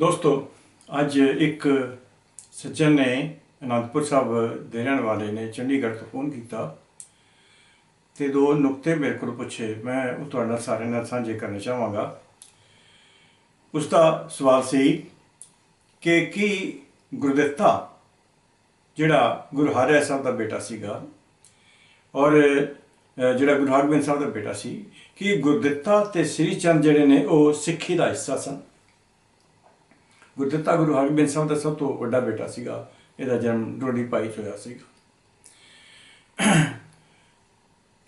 ਦੋਸਤੋ, ਅੱਜ ਇੱਕ ਸੱਜਣ ਨੇ ਅਨੰਦਪੁਰ ਸਾਹਿਬ ਦੇ ਰਹਿਣ ਵਾਲੇ ਨੇ ਚੰਡੀਗੜ੍ਹ ਤੋਂ ਫੋਨ ਕੀਤਾ ਤੇ ਦੋ ਨੁਕਤੇ ਮੇਰੇ ਕੋਲ ਪੁੱਛੇ। ਮੈਂ ਉਹ ਤੁਹਾਡੇ ਨਾਲ ਸਾਰੇ ਨਾਲ ਸਾਂਝੇ ਕਰਨਾ ਚਾਹਾਂਗਾ। ਉਸ ਦਾ ਸਵਾਲ ਸੀ ਕਿ ਕੀ ਗੁਰਦਿੱਤਾ, ਜਿਹੜਾ ਗੁਰੂ ਹਰਿ ਸਾਹਿਬ ਦਾ ਬੇਟਾ ਸੀਗਾ ਔਰ ਜਿਹੜਾ ਗੁਰੂ ਹਰਗੋਬਿੰਦ ਸਾਹਿਬ ਦਾ ਬੇਟਾ ਸੀ, ਕਿ ਗੁਰਦਿੱਤਾ ਤੇ ਸ੍ਰੀ ਚੰਦ ਜਿਹੜੇ ਨੇ ਉਹ ਸਿੱਖੀ ਦਾ ਹਿੱਸਾ ਸਨ? ਗੁਰਦਿੱਤਾ ਗੁਰੂ ਹਰਗੋਬਿੰਦ ਸਾਹਿਬ ਦਾ ਸਭ ਤੋਂ ਵੱਡਾ ਬੇਟਾ ਸੀਗਾ, ਇਹਦਾ ਜਨਮ ਡੋਡੀ ਪਾਈ 'ਚ ਹੋਇਆ ਸੀਗਾ।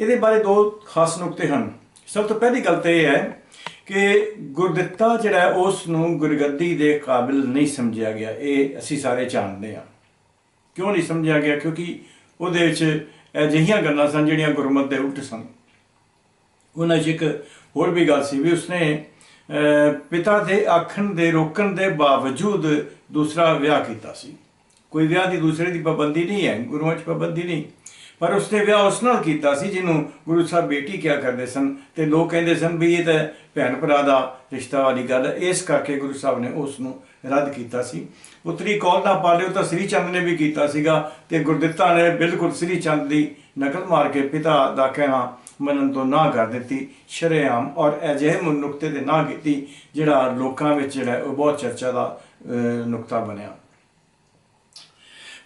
ਇਹਦੇ ਬਾਰੇ ਦੋ ਖਾਸ ਨੁਕਤੇ ਹਨ। ਸਭ ਤੋਂ ਪਹਿਲੀ ਗੱਲ ਤਾਂ ਇਹ ਹੈ ਕਿ ਗੁਰਦਿੱਤਾ ਜਿਹੜਾ ਉਸ ਨੂੰ ਗੁਰਗੱਦੀ ਦੇ ਕਾਬਿਲ ਨਹੀਂ ਸਮਝਿਆ ਗਿਆ। ਇਹ ਅਸੀਂ ਸਾਰੇ ਜਾਣਦੇ ਹਾਂ। ਕਿਉਂ ਨਹੀਂ ਸਮਝਿਆ ਗਿਆ? ਕਿਉਂਕਿ ਉਹਦੇ ਵਿੱਚ ਅਜਿਹੀਆਂ ਗੱਲਾਂ ਸਨ ਜਿਹੜੀਆਂ ਗੁਰਮਤ ਦੇ ਉਲਟ ਸਨ। ਉਹਨਾਂ 'ਚ ਇੱਕ ਹੋਰ ਵੀ ਗੱਲ ਸੀ ਵੀ ਉਸਨੇ ਪਿਤਾ ਦੇ ਆਖਣ ਦੇ, ਰੋਕਣ ਦੇ ਬਾਵਜੂਦ ਦੂਸਰਾ ਵਿਆਹ ਕੀਤਾ ਸੀ। ਕੋਈ ਵਿਆਹ ਦੀ ਦੂਸਰੇ ਦੀ ਪਾਬੰਦੀ ਨਹੀਂ ਹੈ, ਗੁਰੂਆਂ 'ਚ ਪਾਬੰਦੀ ਨਹੀਂ। ਪਰ ਉਸਨੇ ਵਿਆਹ ਉਸ ਨਾਲ ਕੀਤਾ ਸੀ ਜਿਹਨੂੰ ਗੁਰੂ ਸਾਹਿਬ ਬੇਟੀ ਕਿਹਾ ਕਰਦੇ ਸਨ ਤੇ ਲੋਕ ਕਹਿੰਦੇ ਸਨ ਵੀ ਇਹ ਤਾਂ ਭੈਣ ਭਰਾ ਦਾ ਰਿਸ਼ਤਾ ਵਾਲੀ ਗੱਲ ਹੈ। ਇਸ ਕਰਕੇ ਗੁਰੂ ਸਾਹਿਬ ਨੇ ਉਸ ਨੂੰ ਰੱਦ ਕੀਤਾ ਸੀ। ਪੁੱਤਰੀ ਕੌਲ ਦਾ ਪਾਲਿਓ ਤਾਂ ਸ੍ਰੀ ਚੰਦ ਨੇ ਵੀ ਕੀਤਾ ਸੀਗਾ ਤੇ ਗੁਰਦਿੱਤਾ ਨੇ ਬਿਲਕੁਲ ਸ੍ਰੀ ਚੰਦ ਦੀ ਨਕਲ ਮਾਰ ਕੇ ਪਿਤਾ ਦਾ ਕਹਿਣਾ ਮੰਨਣ ਤੋਂ ਨਾ ਕਰ ਦਿੱਤੀ ਸ਼ਰੇਆਮ ਔਰ ਅਜਿਹੇ ਨੁਕਤੇ ਤੇ ਨਾ ਕੀਤੀ ਜਿਹੜਾ ਲੋਕਾਂ ਵਿੱਚ ਜਿਹੜਾ ਉਹ ਬਹੁਤ ਚਰਚਾ ਦਾ ਅਹ, ਨੁਕਤਾ ਬਣਿਆ।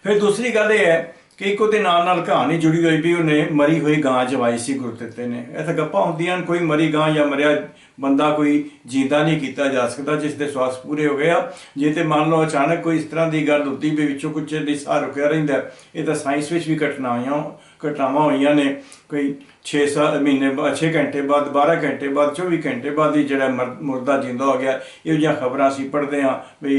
ਫਿਰ ਦੂਸਰੀ ਗੱਲ ਇਹ ਹੈ ਕਿ ਇੱਕ ਉਹਦੇ ਨਾਲ ਨਾਲ ਕਹਾਣੀ ਜੁੜੀ ਹੋਈ ਵੀ ਉਹਨੇ ਮਰੀ ਹੋਈ ਗਾਂ ਜਵਾਈ ਸੀ ਗੁਰਦਿੱਤੇ ਨੇ। ਇਹ ਤਾਂ ਗੱਪਾਂ ਹੁੰਦੀਆਂ ਨੇ ਕੋਈ ਮਰੀ ਗਾਂ ਜਾਂ ਮਰਿਆ ਬੰਦਾ ਕੋਈ ਜਿੰਦਾ ਨਹੀਂ ਕੀਤਾ ਜਾ ਸਕਦਾ ਜਿਸ ਦੇ ਸਵਾਸ ਪੂਰੇ ਹੋ ਗਏ ਆ। ਜੇ ਤੇ ਮੰਨ ਲਓ ਅਚਾਨਕ ਕੋਈ ਇਸ ਤਰ੍ਹਾਂ ਦੀ ਗੱਲ ਹੁੰਦੀ ਵੀ ਵਿੱਚੋਂ ਕੁਝ ਚਿਰ ਸਾਹ ਰੁਕਿਆ ਰਹਿੰਦਾ ਇਹ ਤਾਂ ਸਾਇੰਸ ਵਿੱਚ ਵੀ ਘਟਨਾਵਾਂ ਘਟਨਾਵਾਂ ਹੋਈਆਂ ਨੇ ਕੋਈ 6 7 ਮਹੀਨੇ ਬਾਅਦ 6 ਘੰਟੇ ਬਾਅਦ 12 ਘੰਟੇ ਬਾਅਦ 24 ਘੰਟੇ ਬਾਅਦ ਹੀ ਜਿਹੜਾ ਮਰ- ਮੁਰਦਾ ਜਿੰਦਾ ਹੋ ਗਿਆ। ਇਹੋ ਜਿਹੀਆਂ ਖਬਰਾਂ ਅਸੀਂ ਪੜ੍ਹਦੇ ਹਾਂ ਵੀ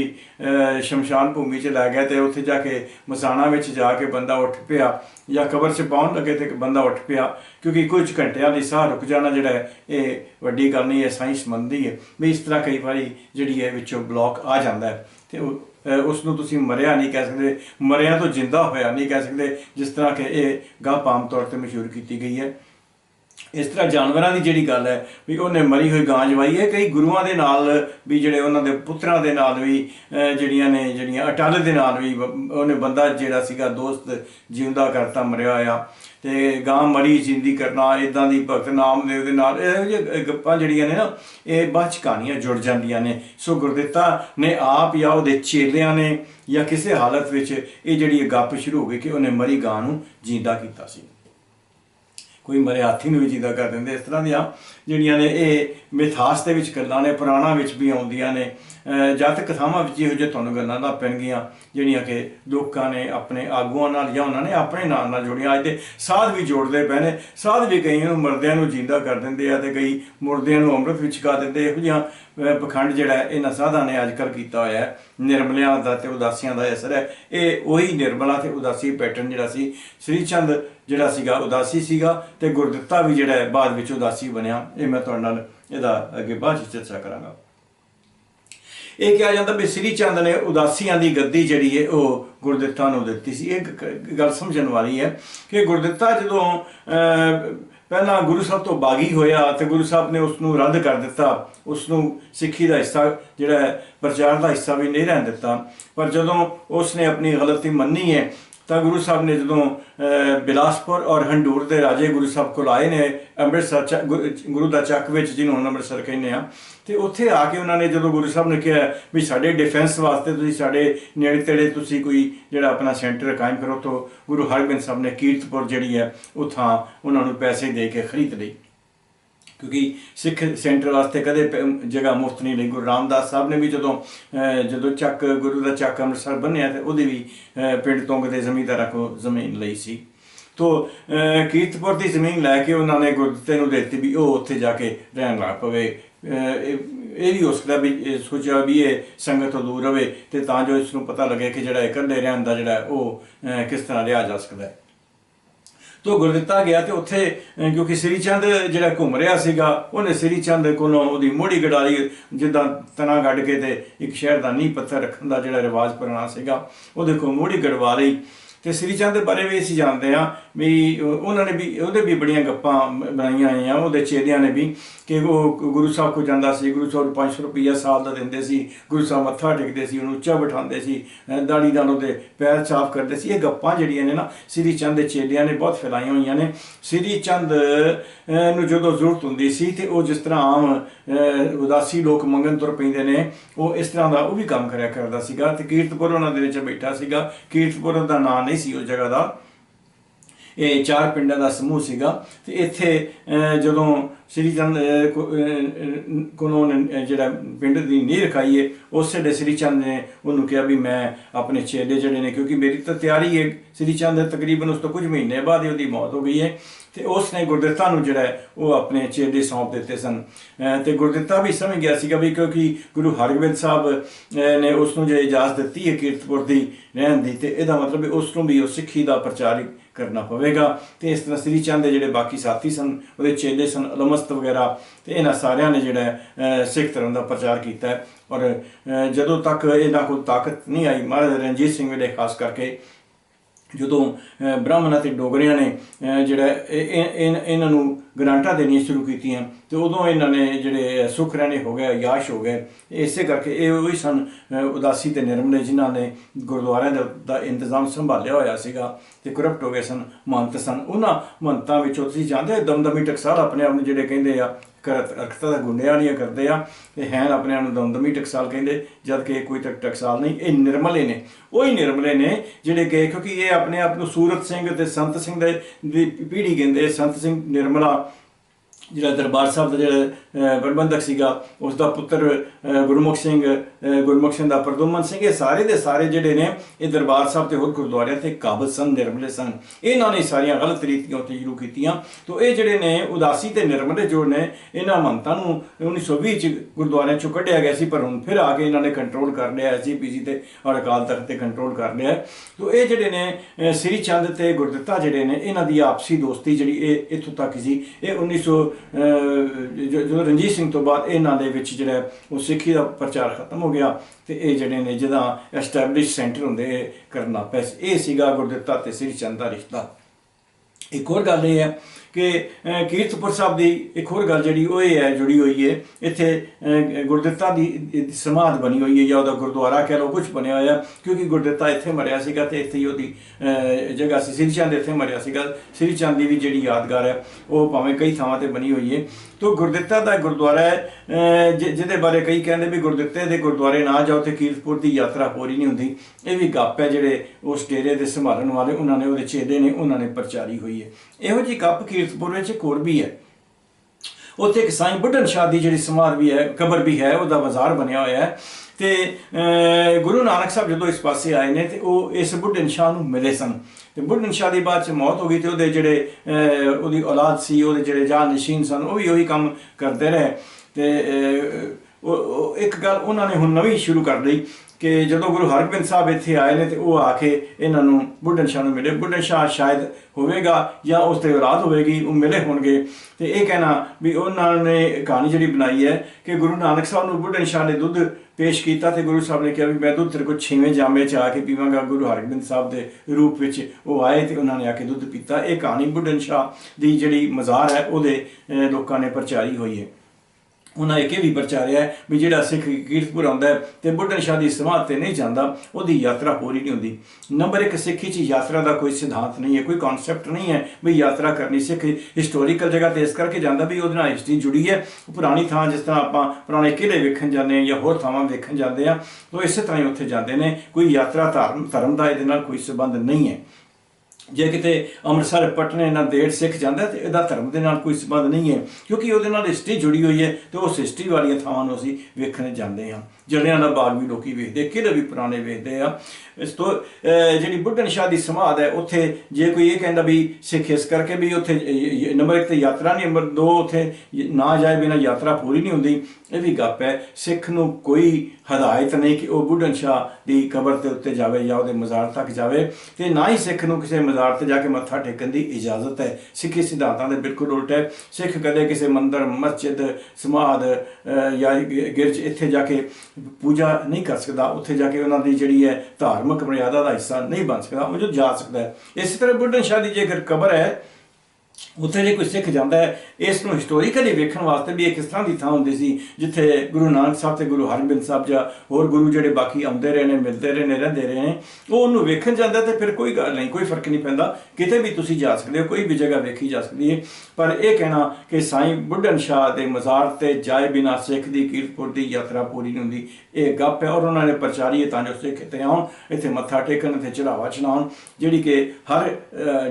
ਸ਼ਮਸ਼ਾਨ ਭੂਮੀ 'ਚ ਲੈ ਗਿਆ ਤੇ ਉੱਥੇ ਜਾ ਕੇ ਮਸਾਣਾ ਵਿੱਚ ਜਾ ਕੇ ਬੰਦਾ ਉੱਠ ਪਿਆ ਜਾਂ ਕਬਰ 'ਚ ਪਾਉਣ ਲੱਗੇ ਤੇ ਬੰਦਾ ਉੱਠ ਪਿਆ, ਕਿਉਂਕਿ ਕੁਝ ਘੰਟਿਆਂ ਦੀ ਸਾਹ ਰੁਕ ਜਾਣਾ ਜਿਹੜਾ ਇਹ ਵੱਡੀ ਗੱਲ ਨਹੀਂ ਹੈ ਸਾਇੰਸ ਮੰਨਦੀ ਹੈ ਵੀ ਇਸ ਤਰ੍ਹਾਂ ਕਈ ਵਾਰੀ ਜਿਹੜੀ ਹੈ ਵਿੱਚੋਂ ਬਲੌਕ ਆ ਜਾਂਦਾ ਹੈ। ਤੇ ਉਸ ਨੂੰ ਤੁਸੀਂ ਮਰਿਆ ਨਹੀਂ ਕਹਿ ਸਕਦੇ, ਮਰਿਆ ਤੋਂ ਜਿੰਦਾ ਹੋਇਆ ਨਹੀਂ ਕਹਿ ਸਕਦੇ, ਜਿਸ ਤਰ੍ਹਾਂ ਕਿ ਇਹ ਗਾਹ ਆਮ ਤੌਰ ਤੇ ਮਸ਼ਹੂਰ ਕੀਤੀ ਗਈ ਹੈ। ਇਸ ਤਰ੍ਹਾਂ ਜਾਨਵਰਾਂ ਦੀ ਜਿਹੜੀ ਗੱਲ ਹੈ ਵੀ ਉਹਨੇ ਮਰੀ ਹੋਈ ਗਾਂ ਜਵਾਈ ਹੈ। ਕਈ ਗੁਰੂਆਂ ਦੇ ਨਾਲ ਵੀ ਜਿਹੜੇ ਉਹਨਾਂ ਦੇ ਪੁੱਤਰਾਂ ਦੇ ਨਾਲ ਵੀ ਜਿਹੜੀਆਂ ਨੇ, ਜਿਹੜੀਆਂ ਅਟਲ ਦੇ ਨਾਲ ਵੀ ਉਹਨੇ ਬੰਦਾ ਜਿਹੜਾ ਸੀਗਾ ਦੋਸਤ ਜਿਉਂਦਾ ਕਰਤਾ, ਮਰਿਆ ਆ ਤੇ ਗਾਂ ਮਰੀ, ਜਿੰਦੀ ਕਰਨਾ ਇਦਾਂ ਦੀ ਭਗਤ ਨਾਮਦੇਵ ਦੇ ਨਾਲ ਇਹੋ ਜਿਹੇ ਗੱਪਾਂ ਜਿਹੜੀਆਂ ਨੇ ਨਾ, ਇਹ ਬਾਅਦ 'ਚ ਕਹਾਣੀਆਂ ਜੁੜ ਜਾਂਦੀਆਂ ਨੇ। ਸੋ ਗੁਰਦਿੱਤਾ ਨੇ ਆਪ ਜਾਂ ਉਹਦੇ ਚੇਲਿਆਂ ਨੇ ਜਾਂ ਕਿਸੇ ਹਾਲਤ ਵਿੱਚ ਇਹ ਜਿਹੜੀ ਗੱਪ ਸ਼ੁਰੂ ਹੋ ਗਈ ਕਿ ਉਹਨੇ ਮਰੀ ਗਾਂ ਨੂੰ ਜਿੰਦਾ ਕੀਤਾ ਸੀ। ਕੋਈ ਮਰੇ ਹਾਥੀ ਨੂੰ ਵੀ ਜਿੰਦਾ ਕਰ ਦਿੰਦੇ ਇਸ ਤਰ੍ਹਾਂ ਦੀਆਂ ਜਿਹੜੀਆਂ ਨੇ ਇਹ ਮਿਥਾਸ ਦੇ ਵਿੱਚ ਗੱਲਾਂ ਨੇ, ਪੁਰਾਣਾ ਵਿੱਚ ਵੀ ਆਉਂਦੀਆਂ ਨੇ, ਅਹ ਕਥਾਵਾਂ ਵਿੱਚ ਇਹੋ ਜਿਹੇ ਤੁਹਾਨੂੰ ਗੱਲਾਂ ਦਾ ਪੈਣਗੀਆਂ, ਜਿਹੜੀਆਂ ਕਿ ਲੋਕਾਂ ਨੇ ਆਪਣੇ ਆਗੂਆਂ ਨਾਲ ਜਾਂ ਉਹਨਾਂ ਨੇ ਆਪਣੇ ਨਾਲ ਨਾਲ ਜੋੜੀਆਂ। ਅੱਜ ਦੇ ਸਾਧ ਵੀ ਜੋੜਦੇ ਪਏ ਨੇ। ਸਾਧ ਵੀ ਕਈਆਂ ਨੂੰ ਮਰਦਿਆਂ ਨੂੰ ਜਿੰਦਾ ਕਰ ਦਿੰਦੇ ਆ ਤੇ ਕਈ ਮੁਰਦਿਆਂ ਨੂੰ ਅੰਮ੍ਰਿਤ ਵਿੱਚ ਕਾ ਦਿੰਦੇ। ਇਹੋ ਜਿਹੀਆਂ ਪਖੰਡ ਜਿਹੜਾ ਇਹਨਾਂ ਸਾਧਾਂ ਨੇ ਅੱਜ ਕੱਲ੍ਹ ਕੀਤਾ ਹੋਇਆ ਹੈ। ਨਿਰਮਲਿਆਂ ਦਾ ਤੇ ਉਦਾਸੀਆਂ ਦਾ ਅਸਰ ਹੈ। ਇਹ ਉਹੀ ਨਿਰਮਲਾ ਤੇ ਉਦਾਸੀ ਪੈਟਰਨ ਜਿਹੜਾ ਸੀ, ਸ੍ਰੀ ਚੰਦ ਜਿਹੜਾ ਸੀਗਾ, ਉਦਾਸੀ ਸੀਗਾ ਤੇ ਗੁਰਦਿੱਤਾ ਵੀ ਜਿਹੜਾ ਹੈ, ਬਾਅਦ ਵਿੱਚ ਉਦਾਸੀ ਬਣਿਆ। ਇਹ ਮੈਂ ਤੁਹਾਡੇ ਨਾਲ ਇਹਦਾ ਅੱਗੇ ਬਾਅਦ ਵਿੱਚ ਚਰਚਾ ਕਰਾਂਗਾ। ਇਹ ਕਿਹਾ ਜਾਂਦਾ ਵੀ ਸ੍ਰੀ ਚੰਦ ਨੇ ਉਦਾਸੀਆਂ ਦੀ ਗੱਦੀ ਜਿਹੜੀ ਹੈ ਉਹ ਗੁਰਦਿੱਤਾ ਨੂੰ ਦਿੱਤੀ ਸੀ। ਇਹ ਗੱਲ ਸਮਝਣ ਵਾਲੀ ਹੈ ਕਿ ਗੁਰਦਿੱਤਾ ਜਦੋਂ ਅਹ, ਪਹਿਲਾਂ ਗੁਰੂ ਸਾਹਿਬ ਤੋਂ ਬਾਗੀ ਹੋਇਆ ਤੇ ਗੁਰੂ ਸਾਹਿਬ ਨੇ ਉਸ ਨੂੰ ਰੱਦ ਕਰ ਦਿੱਤਾ ਉਸ ਨੂੰ ਸਿੱਖੀ ਦਾ ਹਿੱਸਾ ਜਿਹੜਾ ਪ੍ਰਚਾਰ ਦਾ ਹਿੱਸਾ ਵੀ ਨਹੀਂ ਰਹਿਣ ਦਿੱਤਾ। ਪਰ ਜਦੋਂ ਉਸ ਨੇ ਆਪਣੀ ਗਲਤੀ ਮੰਨੀ ਹੈ ਤਾਂ ਗੁਰੂ ਸਾਹਿਬ ਨੇ ਜਦੋਂ ਬਿਲਾਸਪੁਰ ਔਰ ਹੰਡੂਰ ਦੇ ਰਾਜੇ ਗੁਰੂ ਸਾਹਿਬ ਕੋਲ ਆਏ ਨੇ, ਅੰਮ੍ਰਿਤਸਰ ਚ- ਗੁ- ਗੁਰੂ ਦਾ ਚੱਕ ਵਿੱਚ ਜਿਹਨੂੰ ਹੁਣ ਅੰਮ੍ਰਿਤਸਰ ਕਹਿੰਦੇ ਆ ਤੇ ਉੱਥੇ ਆ ਕੇ ਉਹਨਾਂ ਨੇ ਜਦੋਂ ਗੁਰੂ ਸਾਹਿਬ ਨੇ ਕਿਹਾ ਵੀ ਸਾਡੇ ਡਿਫੈਂਸ ਵਾਸਤੇ ਤੁਸੀਂ ਸਾਡੇ ਨੇੜੇ ਤੇੜੇ ਤੁਸੀਂ ਕੋਈ ਜਿਹੜਾ ਆਪਣਾ ਸੈਂਟਰ ਕਾਇਮ ਕਰੋ, ਤਾਂ ਗੁਰੂ ਹਰਗੋਬਿੰਦ ਸਾਹਿਬ ਨੇ ਕੀਰਤਪੁਰ ਜਿਹੜੀ ਹੈ, ਉਹ ਥਾਂ ਉਹਨਾਂ ਨੂੰ ਪੈਸੇ ਦੇ ਕੇ ਖਰੀਦ ਲਈ। ਕਿਉਂਕਿ ਸਿੱਖ ਸੈਂਟਰ ਵਾਸਤੇ ਕਦੇ ਪ- ਜਗ੍ਹਾ ਮੁਫਤ ਨਹੀਂ ਲਈ। ਗੁਰੂ ਰਾਮਦਾਸ ਸਾਹਿਬ ਨੇ ਵੀ ਜਦੋਂ ਜਦੋਂ ਚੱਕ, ਗੁਰੂ ਦਾ ਚੱਕ ਅੰਮ੍ਰਿਤਸਰ ਬੰਨਿਆ ਤੇ ਉਹਦੀ ਵੀ ਪਿੰਡ ਤੁੰਗ ਦੇ ਜ਼ਮੀਂਦਾਰਾਂ ਕੋ ਜ਼ਮੀਨ ਲਈ ਸੀ। ਤੋ ਕੀਰਤਪੁਰ ਦੀ ਜ਼ਮੀਨ ਲੈ ਕੇ ਉਹਨਾਂ ਨੇ ਗੁਰਦਿੱਤੇ ਨੂੰ ਦੇ ਦਿੱਤੀ ਵੀ ਉਹ ਉੱਥੇ ਜਾ ਕੇ ਰਹਿਣ ਲੱਗ ਪਵੇ। ਇਹ ਵੀ ਹੋ ਸਕਦਾ ਵੀ ਸੋਚਿਆ ਵੀ ਇਹ ਸੰਗਤ ਤੋਂ ਦੂਰ ਰਵੇ ਤੇ ਤਾਂ ਜੋ ਇਸ ਨੂੰ ਪਤਾ ਲੱਗੇ ਕਿ ਜਿਹੜਾ ਇਕੱਲੇ ਰਹਿਣ ਦਾ ਜਿਹੜਾ ਉਹ ਕਿਸ ਤਰ੍ਹਾਂ ਰਿਹਾ ਜਾ ਸਕਦਾ ਹੈ। ਤੋ ਗੁਰਦਿੱਤਾ ਗਿਆ ਤੇ ਉੱਥੇ ਕਿਉਂਕਿ ਸ੍ਰੀ ਚੰਦ ਜਿਹੜਾ ਘੁੰਮ ਰਿਹਾ ਸੀਗਾ, ਉਹਨੇ ਸ੍ਰੀ ਚੰਦ ਕੋਲੋਂ ਉਹਦੀ ਮੋੜੀ ਗਡਾਲੀ, ਜਿੱਦਾਂ ਤਣਾ ਗੱਡ ਕੇ ਤੇ ਇੱਕ ਸ਼ਹਿਰ ਦਾ ਨੀਂਹ ਪੱਥਰ ਰੱਖਣ ਦਾ ਜਿਹੜਾ ਰਿਵਾਜ ਪੁਰਾਣਾ ਸੀਗਾ ਉਹਦੇ ਕੋਲ ਮੋੜੀ ਗੜਵਾ ਲਈ। ਤੇ ਸ੍ਰੀ ਚੰਦ ਦੇ ਬਾਰੇ ਵੀ ਅਸੀਂ ਜਾਣਦੇ ਹਾਂ ਵੀ ਉਹਨਾਂ ਨੇ ਵੀ, ਉਹਦੇ ਵੀ ਬੜੀਆਂ ਗੱਪਾਂ ਬਣਾਈਆਂ ਆਈਆਂ ਉਹਦੇ ਚੇਲਿਆਂ ਨੇ ਵੀ। ਕਿ ਉਹ ਗੁਰੂ ਸਾਹਿਬ ਕੋ ਜਾਂਦਾ ਸੀ, ਗੁਰੂ ਸਾਹਿਬ ਨੂੰ 500 ਰੁਪਈਆ ਸਾਲ ਦਾ ਦਿੰਦੇ ਸੀ, ਗੁਰੂ ਸਾਹਿਬ ਮੱਥਾ ਟੇਕਦੇ ਸੀ, ਉਹਨੂੰ ਉੱਚਾ ਬਿਠਾਉਂਦੇ ਸੀ, ਅਹ ਦਾੜੀ ਨਾਲ ਉਹਦੇ ਪੈਰ ਸਾਫ਼ ਕਰਦੇ ਸੀ। ਇਹ ਗੱਪਾਂ ਜਿਹੜੀਆਂ ਨੇ ਨਾ, ਸ੍ਰੀ ਚੰਦ ਦੇ ਚੇਲਿਆਂ ਨੇ ਬਹੁਤ ਫੈਲਾਈਆਂ ਹੋਈਆਂ ਨੇ। ਸ੍ਰੀ ਚੰਦ ਨੂੰ ਜਦੋਂ ਜ਼ਰੂਰਤ ਹੁੰਦੀ ਸੀ ਤੇ ਉਹ ਜਿਸ ਤਰ੍ਹਾਂ ਆਮ ਉਦਾਸੀ ਲੋਕ ਮੰਗਣ ਤੁਰ ਪੈਂਦੇ ਨੇ, ਉਹ ਇਸ ਤਰ੍ਹਾਂ ਦਾ ਉਹ ਵੀ ਕੰਮ ਕਰਿਆ ਕਰਦਾ ਸੀਗਾ ਤੇ ਕੀਰਤਪੁਰ ਉਹਨਾਂ ਦੇ ਵਿੱਚ ਬੈਠਾ ਸੀਗਾ। ਕੀਰਤਪੁਰ ਦਾ ਨਾਂ ਨਹੀਂ ਸੀ ਉਸ ਜਗ੍ਹਾ ਦਾ। ਇਹ ਚਾਰ ਪਿੰਡਾਂ ਦਾ ਸਮੂਹ ਸੀਗਾ। ਤੇ ਇੱਥੇ ਜਦੋਂ ਸ੍ਰੀ ਚੰਦ ਅਹ, ਕੋਲੋਂ ਜਿਹੜਾ ਪਿੰਡ ਦੀ ਨੀਂਹ ਰਖਾਈ ਹੈ ਉਸ ਵੇਲੇ ਸ੍ਰੀ ਚੰਦ ਨੇ ਉਹਨੂੰ ਕਿਹਾ ਵੀ ਮੈਂ ਆਪਣੇ ਚੇਲੇ ਜਿਹੜੇ ਨੇ ਕਿਉਂਕਿ ਮੇਰੀ ਤਾਂ ਤਿਆਰੀ ਹੈ ਸ੍ਰੀ ਚੰਦ ਤਕਰੀਬਨ ਉਸ ਤੋਂ ਕੁਝ ਮਹੀਨੇ ਬਾਅਦ ਹੀ ਉਹਦੀ ਮੌਤ ਹੋ ਗਈ ਹੈ ਤੇ ਉਸ ਨੇ ਗੁਰਦਿੱਤਾ ਨੂੰ ਜਿਹੜਾ ਉਹ ਆਪਣੇ ਚੇਲੇ ਸੌਂਪ ਦਿੱਤੇ ਸਨ। ਅਹ, ਤੇ ਗੁਰਦਿੱਤਾ ਵੀ ਸਮਝ ਗਿਆ ਸੀਗਾ ਵੀ ਕਿਉਂਕਿ ਗੁਰੂ ਹਰਗੋਬਿੰਦ ਸਾਹਿਬ ਨੇ ਉਸ ਨੂੰ ਜੇ ਇਜਾਜ਼ਤ ਦਿੱਤੀ ਹੈ ਕੀਰਤਪੁਰ ਦੀ ਰਹਿਣ ਦੀ ਤੇ ਇਹਦਾ ਮਤਲਬ ਹੈ ਉਸ ਨੂੰ ਵੀ ਉਹ ਸਿੱਖੀ ਦਾ ਪ੍ਰਚਾਰ ਕਰਨਾ ਪਵੇਗਾ। ਤੇ ਇਸ ਤਰ੍ਹਾਂ ਸ੍ਰੀ ਚੰਦ ਦੇ ਜਿਹੜੇ ਬਾਕੀ ਸਾਥੀ ਸਨ ਉਹਦੇ ਚੇਲੇ ਸਨ ਅਲਮਸਤ ਵਗੈਰਾ ਤੇ ਇਹਨਾਂ ਸਾਰਿਆਂ ਨੇ ਜਿਹੜਾ ਸਿੱਖ ਧਰਮ ਦਾ ਪ੍ਰਚਾਰ ਕੀਤਾ ਔਰ ਜਦੋਂ ਤੱਕ ਇਹਨਾਂ ਕੋਲ ਤਾਕਤ ਨਹੀਂ ਆਈ ਮਹਾਰਾਜਾ ਰਣਜੀਤ ਸਿੰਘ ਵੇਲੇ ਖਾਸ ਕਰਕੇ ਜਦੋਂ ਅਹ, ਬ੍ਰਾਹਮਣ ਅਤੇ ਡੋਗਰਿਆਂ ਨੇ ਜਿਹੜਾ ਇਹ- ਇਹ- ਇਹਨਾਂ ਨੂੰ ਗ੍ਰਾਂਟਾਂ ਦੇਣੀਆਂ ਸ਼ੁਰੂ ਕੀਤੀਆਂ ਤੇ ਉਦੋਂ ਇਹਨਾਂ ਨੇ ਜਿਹੜੇ ਸੁਖ ਰਹਿਣੇ ਹੋ ਗਏ ਯਾਸ਼ ਹੋ ਗਏ ਇਸੇ ਕਰਕੇ ਇਹ ਉਹੀ ਸਨ ਉਦਾਸੀ ਤੇ ਨਿਰਮਲੇ ਜਿਨ੍ਹਾਂ ਨੇ ਗੁਰਦੁਆਰਿਆਂ ਦਾ, ਇੰਤਜ਼ਾਮ ਸੰਭਾਲਿਆ ਹੋਇਆ ਸੀਗਾ ਤੇ ਕਰਪਟ ਹੋ ਗਏ ਸਨ ਮੰਤ ਸਨ। ਉਹਨਾਂ ਮੰਤਾਂ ਵਿੱਚੋਂ ਤੁਸੀਂ ਜਾਂਦੇ ਹੋ ਦਮਦਮੀ ਟਕਸਾਲ ਆਪਣੇ ਆਪ ਨੂੰ ਜਿਹੜੇ ਕਹਿੰਦੇ ਆ ਕਰਤ ਅਰਥਤਾ ਦਾ ਗੁੰਡਿਆਂ ਵਾਲੀਆਂ ਕਰਦੇ ਆ ਤੇ ਹੈਨ ਆਪਣੇ ਆਪ ਨੂੰ ਦਮਦਮੀ ਟਕਸਾਲ ਕਹਿੰਦੇ ਜਦ ਕਿ ਕੋਈ ਤੱਕ ਟਕਸਾਲ ਨਹੀਂ ਇਹ ਨਿਰਮਲੇ ਨੇ। ਉਹੀ ਨਿਰਮਲੇ ਨੇ ਜਿਹੜੇ ਕਿ ਕਿਉਂਕਿ ਇਹ ਆਪਣੇ ਆਪ ਨੂੰ ਸੂਰਤ ਸਿੰਘ ਤੇ ਸੰਤ ਸਿੰਘ ਦੇ ਦੀ ਪੀੜ੍ਹੀ ਕਹਿੰਦੇ ਸੰਤ ਸਿੰਘ ਨਿਰਮਲਾ ਜਿਹੜਾ ਦਰਬਾਰ ਸਾਹਿਬ ਦਾ ਜਿਹੜਾ ਅਹ, ਪ੍ਰਬੰਧਕ ਸੀਗਾ ਉਸ ਦਾ ਪੁੱਤਰ ਗੁਰਮੁਖ ਸਿੰਘ ਗੁਰਮੁਖ ਸਿੰਘ ਦਾ ਪ੍ਰਦੁਮਨ ਸਿੰਘ ਇਹ ਸਾਰੇ ਦੇ ਸਾਰੇ ਜਿਹੜੇ ਨੇ ਇਹ ਦਰਬਾਰ ਸਾਹਿਬ ਤੇ ਹੋਰ ਗੁਰਦੁਆਰਿਆਂ ਤੇ ਕਾਬਲ ਸਨ ਨਿਰਮਲੇ ਸਨ। ਇਹਨਾਂ ਨੇ ਸਾਰੀਆਂ ਗਲਤ ਰੀਤੀਆਂ ਉੱਤੇ ਸ਼ੁਰੂ ਕੀਤੀਆਂ। ਤੋਂ ਇਹ ਜਿਹੜੇ ਨੇ ਉਦਾਸੀ ਤੇ ਨਿਰਮਲੇ ਜੋ ਨੇ ਇਹਨਾਂ ਮੰਤਾਂ ਨੂੰ 1920 ਚ ਗੁਰਦੁਆਰਿਆਂ ਚੋਂ ਕੱਢਿਆ ਗਿਆ ਸੀ ਪਰ ਹੁਣ ਫਿਰ ਆ ਕੇ ਇਹਨਾਂ ਨੇ ਕੰਟਰੋਲ ਕਰ ਲਿਆ ਐਸਜੀਪੀਸੀ ਤੇ ਔਰ ਅਕਾਲ ਤਖਤ ਤੇ ਕੰਟਰੋਲ ਕਰ ਲਿਆ। ਤੋਂ ਇਹ ਜਿਹੜੇ ਨੇ ਸ੍ਰੀ ਚੰਦ ਤੇ ਗੁਰਦਿੱਤਾ ਜਿਹੜੇ ਨੇ ਇਹਨਾਂ ਦੀ ਆਪਸੀ ਦੋਸਤੀ ਜਿਹੜੀ ਇਹ ਇੱਥੋਂ ਤੱਕ ਸੀ ਇਹ 1900 ਅਹ, ਜਦੋਂ ਰਣਜੀਤ ਸਿੰਘ ਤੋਂ ਬਾਅਦ ਇਹਨਾਂ ਦੇ ਵਿੱਚ ਜਿਹੜਾ ਉਹ ਸਿੱਖੀ ਦਾ ਪ੍ਰਚਾਰ ਖਤਮ ਹੋ ਗਿਆ ਤੇ ਇਹ ਜਿਹੜੇ ਨੇ ਜਿਹਦਾ ਐਸਟੈਬਲਿਸ਼ ਸੈਂਟਰ ਹੁੰਦੇ, ਇਹ ਕਰਨਾ ਪਿਆ ਇਹ ਸੀਗਾ ਗੁਰਦਿੱਤਾ ਤੇ ਸ੍ਰੀ ਚੰਦ ਦਾ ਰਿਸ਼ਤਾ। ਇੱਕ ਹੋਰ ਗੱਲ ਇਹ ਹੈ ਕਿ ਕੀਰਤਪੁਰ ਸਾਹਿਬ ਦੀ ਇੱਕ ਹੋਰ ਗੱਲ ਜਿਹੜੀ ਉਹ ਇਹ ਹੈ, ਜੁੜੀ ਹੋਈ ਹੈ, ਇੱਥੇ ਗੁਰਦਿੱਤਾ ਦੀ ਸਮਾਧ ਬਣੀ ਹੋਈ ਹੈ, ਜਾਂ ਉਹਦਾ ਗੁਰਦੁਆਰਾ ਕਹਿ ਲਓ ਕੁਝ ਬਣਿਆ ਹੋਇਆ, ਕਿਉਂਕਿ ਗੁਰਦਿੱਤਾ ਇੱਥੇ ਮਰਿਆ ਸੀਗਾ ਤੇ ਇੱਥੇ ਹੀ ਉਹਦੀ ਜਗ੍ਹਾ ਸੀ, ਸ੍ਰੀ ਚੰਦ ਇੱਥੇ ਮਰਿਆ ਸੀਗਾ। ਸ੍ਰੀ ਚੰਦ ਦੀ ਵੀ ਜਿਹੜੀ ਯਾਦਗਾਰ ਹੈ, ਉਹ ਭਾਵੇਂ ਕਈ ਥਾਵਾਂ ਤੇ ਬਣੀ ਹੋਈ ਹੈ। ਤੋਂ ਗੁਰਦਿੱਤਾ ਦਾ ਗੁਰਦੁਆਰਾ ਹੈ ਜਿਹਦੇ ਬਾਰੇ ਕਈ ਕਹਿੰਦੇ ਵੀ ਗੁਰਦਿੱਤੇ ਦੇ ਗੁਰਦੁਆਰੇ ਨਾ ਜਾਓ ਤੇ ਕੀਰਤਪੁਰ ਦੀ ਯਾਤਰਾ ਪੂਰੀ ਨਹੀਂ ਹੁੰਦੀ। ਇਹ ਵੀ ਗੱਪ ਹੈ ਜਿਹੜੇ ਉਸ ਡੇਰੇ ਦੇ ਸੰਭਾਲਣ ਵਾਲੇ, ਉਹਨਾਂ ਨੇ ਉਹਦੇ ਚੇਲੇ ਨੇ, ਉਹਨਾਂ ਨੇ ਪ੍ਰਚਾਰੀ ਹੋਈ ਹੈ। ਇਹੋ ਜਿਹੀ ਗੱਪ ਕੀਰਤਪੁਰ ਵਿੱਚ ਕੋਰ ਵੀ ਹੈ। ਉੱਥੇ ਇੱਕ ਸਾਈਂ ਬੁੱਢਨ ਸ਼ਾਹ ਦੀ ਜਿਹੜੀ ਸਮਾਧ ਵੀ ਹੈ, ਕਬਰ ਵੀ ਹੈ, ਉਹਦਾ ਬਾਜ਼ਾਰ ਬਣਿਆ ਹੋਇਆ ਹੈ। ਤੇ ਗੁਰੂ ਨਾਨਕ ਸਾਹਿਬ ਜਦੋਂ ਇਸ ਪਾਸੇ ਆਏ ਨੇ ਤੇ ਉਹ ਇਸ ਬੁੱਢੇ ਸ਼ਾਹ ਨੂੰ ਮਿਲੇ ਸਨ। ਤੇ ਬੁੱਢੇ ਸ਼ਾਹ ਦੀ ਬਾਅਦ ਚ ਮੌਤ ਹੋ ਗਈ ਤੇ ਉਹਦੇ ਜਿਹੜੇ ਉਹਦੀ ਔਲਾਦ ਸੀ, ਉਹਦੇ ਜਿਹੜੇ ਜਾਨ ਨਸ਼ੀਨ ਸਨ, ਉਹ ਵੀ ਉਹੀ ਕੰਮ ਕਰਦੇ ਰਹੇ। ਤੇ ਇੱਕ ਗੱਲ ਉਹਨਾਂ ਨੇ ਹੁਣ ਨਵੀਂ ਸ਼ੁਰੂ ਕਰ ਲਈ ਕਿ ਜਦੋਂ ਗੁਰੂ ਹਰਗੋਬਿੰਦ ਸਾਹਿਬ ਇੱਥੇ ਆਏ ਨੇ ਤੇ ਉਹ ਆ ਕੇ ਇਹਨਾਂ ਨੂੰ ਬੁੱਢਨ ਸ਼ਾਹ ਨੂੰ ਮਿਲੇ। ਬੁੱਢਨ ਸ਼ਾਹ ਸ਼ਾਇਦ ਹੋਵੇਗਾ ਜਾਂ ਉਸ ਤੇ ਔਲਾਦ ਹੋਵੇਗੀ, ਉਹ ਮਿਲੇ ਹੋਣਗੇ। ਤੇ ਇਹ ਕਹਿਣਾ ਵੀ ਉਹਨਾਂ ਨੇ ਕਹਾਣੀ ਜਿਹੜੀ ਬਣਾਈ ਹੈ ਕਿ ਗੁਰੂ ਨਾਨਕ ਸਾਹਿਬ ਨੂੰ ਬੁੱਢਨ ਸ਼ਾਹ ਨੇ ਦੁੱਧ ਪੇਸ਼ ਕੀਤਾ ਤੇ ਗੁਰੂ ਸਾਹਿਬ ਨੇ ਕਿਹਾ ਵੀ ਮੈਂ ਦੁੱਧ ਤੇਰੇ ਕੋਲ ਛੇਵੇਂ ਜਾਮੇ ਚ ਆ ਕੇ ਪੀਵਾਂਗਾ। ਗੁਰੂ ਹਰਗੋਬਿੰਦ ਸਾਹਿਬ ਦੇ ਰੂਪ ਵਿੱਚ ਉਹ ਆਏ ਤੇ ਉਹਨਾਂ ਨੇ ਆ ਕੇ ਦੁੱਧ ਪੀਤਾ। ਇਹ ਕਹਾਣੀ ਬੁੱਢਨ ਸ਼ਾਹ ਦੀ ਜਿਹੜੀ ਮਜ਼ਾਰ ਹੈ, ਉਹਦੇ ਲੋਕਾਂ ਨੇ ਪ੍ਰਚਾਰੀ ਹੋਈ ਹੈ। ਉਹਨਾਂ ਇੱਕ ਇਹ ਵੀ ਪ੍ਰਚਾਰਿਆ ਵੀ ਜਿਹੜਾ ਸਿੱਖ ਕੀਰਤਪੁਰ ਆਉਂਦਾ ਹੈ ਤੇ ਬੁੱਢਨ ਸ਼ਾਹ ਦੀ ਸਮਾਧ ਤੇ ਨਹੀਂ ਜਾਂਦਾ, ਉਹਦੀ ਯਾਤਰਾ ਪੂਰੀ ਨਹੀਂ ਹੁੰਦੀ। ਨੰਬਰ 1 ਸਿੱਖੀ 'ਚ ਯਾਤਰਾ ਦਾ ਕੋਈ ਸਿਧਾਂਤ ਨਹੀਂ ਹੈ, ਕੋਈ ਕਨਸੈਪਟ ਨਹੀਂ ਹੈ ਵੀ ਯਾਤਰਾ ਕਰਨੀ ਸਿੱਖ ਹਿਸਟੋਰੀਕਲ ਜਗ੍ਹਾ ਤੇ ਇਸ ਕਰਕੇ ਜਾਂਦਾ ਵੀ ਉਹਦੇ ਨਾਲ ਹਿਸਟਰੀ ਜੁੜੀ ਹੈ। ਪੁਰਾਣੀ ਥਾਂ ਜਿਸ ਤਰ੍ਹਾਂ ਆਪਾਂ ਪੁਰਾਣੇ ਕਿਲੇ ਵੇਖਣ ਜਾਂਦੇ ਹਾਂ ਜਾਂ ਹੋਰ ਥਾਵਾਂ ਵੇਖਣ ਜਾਂਦੇ ਆ ਉਹ ਇਸੇ ਤਰ੍ਹਾਂ ਹੀ ਉੱਥੇ ਜਾਂਦੇ ਨੇ। ਕੋਈ ਯਾਤਰਾ ਧਰਮ ਧਰਮ ਦਾ ਇਹਦੇ ਨਾਲ ਕੋਈ ਸੰਬੰਧ ਨਹੀਂ ਹੈ। ਜੇ ਕਿਤੇ ਅੰਮ੍ਰਿਤਸਰ ਪਟਨੇ ਨਾਂਦੇੜ ਸਿੱਖ ਜਾਂਦਾ ਤੇ ਇਹਦਾ ਧਰਮ ਦੇ ਨਾਲ ਕੋਈ ਸੰਬੰਧ ਨਹੀਂ ਹੈ, ਕਿਉਂਕਿ ਉਹਦੇ ਨਾਲ ਹਿਸਟਰੀ ਜੁੜੀ ਹੋਈ ਹੈ ਤੇ ਉਸ ਹਿਸਟਰੀ ਵਾਲੀਆਂ ਥਾਵਾਂ ਨੂੰ ਅਸੀਂ ਵੇਖਣ ਜਾਂਦੇ ਹਾਂ। ਜਲਿਆਂ ਦਾ ਬਾਗ ਵੀ ਲੋਕੀ ਵੇਖਦੇ, ਕਿਹੜੇ ਵੀ ਪੁਰਾਣੇ ਵੇਖਦੇ ਆ। ਇਸ ਤੋਂ ਜਿਹੜੀ ਬੁੱਢਣ ਸ਼ਾਹ ਦੀ ਸਮਾਧ ਹੈ, ਉੱਥੇ ਜੇ ਕੋਈ ਇਹ ਕਹਿੰਦਾ ਵੀ ਸਿੱਖ ਇਸ ਕਰਕੇ ਵੀ ਉੱਥੇ ਨੰਬਰ 1 ਤੇ ਯਾਤਰਾ ਨਹੀਂ ਨੰਬਰ 2 ਉੱਥੇ ਨਾ ਜਾਏ ਬਿਨਾ ਯਾਤਰਾ ਪੂਰੀ ਨਹੀਂ ਹੁੰਦੀ, ਇਹ ਵੀ ਗੱਪ ਹੈ। ਸਿੱਖ ਨੂੰ ਕੋਈ ਹਦਾਇਤ ਨਹੀਂ ਕਿ ਉਹ ਬੁੱਢਣ ਸ਼ਾਹ ਦੀ ਕਬਰ ਤੇ ਉੱਤੇ ਜਾਵੇ ਜਾਂ ਉਹਦੇ ਮਜ਼ਾਰ ਤੱਕ ਜਾਵੇ ਤੇ ਨਾ ਹੀ ਸਿੱਖ ਨੂੰ ਕਿਸੇ ਮਜ਼ਾਰ ਤੇ ਜਾ ਕੇ ਮੱਥਾ ਟੇਕਣ ਦੀ ਇਜਾਜ਼ਤ ਹੈ। ਸਿੱਖੀ ਸਿਧਾਂਤਾਂ ਦੇ ਬਿਲਕੁਲ ਉਲਟ ਹੈ। ਸਿੱਖ ਕਦੇ ਕਿਸੇ ਮੰਦਰ, ਮਸਜਿਦ ਸਮਾਧ ਜਾਂ ਗਿਰਜ ਇੱਥੇ ਜਾ ਕੇ ਪੂਜਾ ਨਹੀਂ ਕਰ ਸਕਦਾ। ਉੱਥੇ ਜਾ ਕੇ ਉਹਨਾਂ ਦੀ ਜਿਹੜੀ ਹੈ ਧਾਰਮਿਕ ਮਰਿਆਦਾ ਦਾ ਹਿੱਸਾ ਨਹੀਂ ਬਣ ਸਕਦਾ। ਉਹ ਜੋ ਜਾ ਸਕਦਾ ਹੈ। ਇਸੇ ਤਰ੍ਹਾਂ ਬੁੱਢਨ ਸ਼ਾਹ ਦੀ ਜੇਕਰ ਕਬਰ ਹੈ ਉੱਥੇ ਜੇ ਕੋਈ ਸਿੱਖ ਜਾਂਦਾ ਹੈ, ਇਸ ਨੂੰ ਹਿਸਟੋਰੀਕਲੀ ਵੇਖਣ ਵਾਸਤੇ ਵੀ ਇਹ ਕਿਸ ਤਰ੍ਹਾਂ ਦੀ ਥਾਂ ਹੁੰਦੀ ਸੀ, ਜਿੱਥੇ ਗੁਰੂ ਨਾਨਕ ਸਾਹਿਬ ਤੇ ਗੁਰੂ ਹਰਗੋਬਿੰਦ ਸਾਹਿਬ ਜਾਂ ਹੋਰ ਗੁਰੂ ਜਿਹੜੇ ਬਾਕੀ ਆਉਂਦੇ ਰਹੇ ਨੇ, ਮਿਲਦੇ ਰਹੇ ਨੇ, ਰਹਿੰਦੇ ਰਹੇ ਨੇ, ਉਹ ਉਹਨੂੰ ਵੇਖਣ ਜਾਂਦਾ ਤੇ ਫਿਰ ਕੋਈ ਗੱਲ ਨਹੀਂ, ਕੋਈ ਫ਼ਰਕ ਨਹੀਂ ਪੈਂਦਾ, ਕਿਤੇ ਵੀ ਤੁਸੀਂ ਜਾ ਸਕਦੇ ਹੋ, ਕੋਈ ਵੀ ਜਗ੍ਹਾ ਵੇਖੀ ਜਾ ਸਕਦੀ ਹੈ। ਪਰ ਇਹ ਕਹਿਣਾ ਕਿ ਸਾਈਂ ਬੁੱਢਨ ਸ਼ਾਹ ਦੇ ਮਜ਼ਾਰ ਤੇ ਜਾਏ ਬਿਨਾ ਸਿੱਖ ਦੀ ਕੀਰਤਪੁਰ ਦੀ ਯਾਤਰਾ ਪੂਰੀ ਨਹੀਂ ਹੁੰਦੀ। ਇਹ ਗੱਪ ਹੈ ਔਰ ਉਹਨਾਂ ਨੇ ਪ੍ਰਚਾਰੀ ਹੈ ਤਾਂ ਜੋ ਸਿੱਖ ਇੱਥੇ ਆਉਣ, ਇੱਥੇ ਮੱਥਾ ਟੇਕਣ, ਇੱਥੇ ਚੜਾਵਾ ਚੜਾਉਣ ਜਿਹੜੀ ਕਿ ਹਰ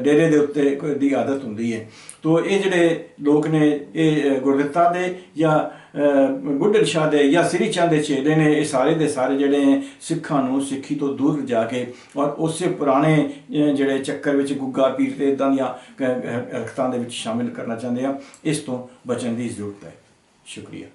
ਡੇਰੇ ਦੇ ਉੱਤੇ ਦੀ ਆਦਤ ਹੁੰਦੀ ਹੈ। ਤੋ ਇਹ ਜਿਹੜੇ ਲੋਕ ਨੇ ਇਹ ਗੁਰਦਿੱਤਾ ਦੇ ਜਾਂ ਅ, ਬੁੱਢਨ ਸ਼ਾਹ ਦੇ ਜਾਂ ਸ੍ਰੀ ਚੰਦ ਦੇ ਚੇਲੇ ਨੇ ਇਹ ਸਾਰੇ ਦੇ ਸਾਰੇ ਜਿਹੜੇ ਸਿੱਖਾਂ ਨੂੰ ਸਿੱਖੀ ਤੋਂ ਦੂਰ ਜਾ ਕੇ ਔਰ ਉਸੇ ਪੁਰਾਣੇ ਜਿਹੜੇ ਚੱਕਰ ਵਿੱਚ ਗੁੱਗਾ ਪੀਰ ਤੇ ਇਦਾਂ ਦੀਆਂ ਕ- ਹਰਕਤਾਂ ਦੇ ਵਿੱਚ ਸ਼ਾਮਿਲ ਕਰਨਾ ਚਾਹੁੰਦੇ ਆ ਇਸ ਤੋਂ ਬਚਣ ਦੀ ਜ਼ਰੂਰਤ ਹੈ। ਸ਼ੁਕਰੀਆ।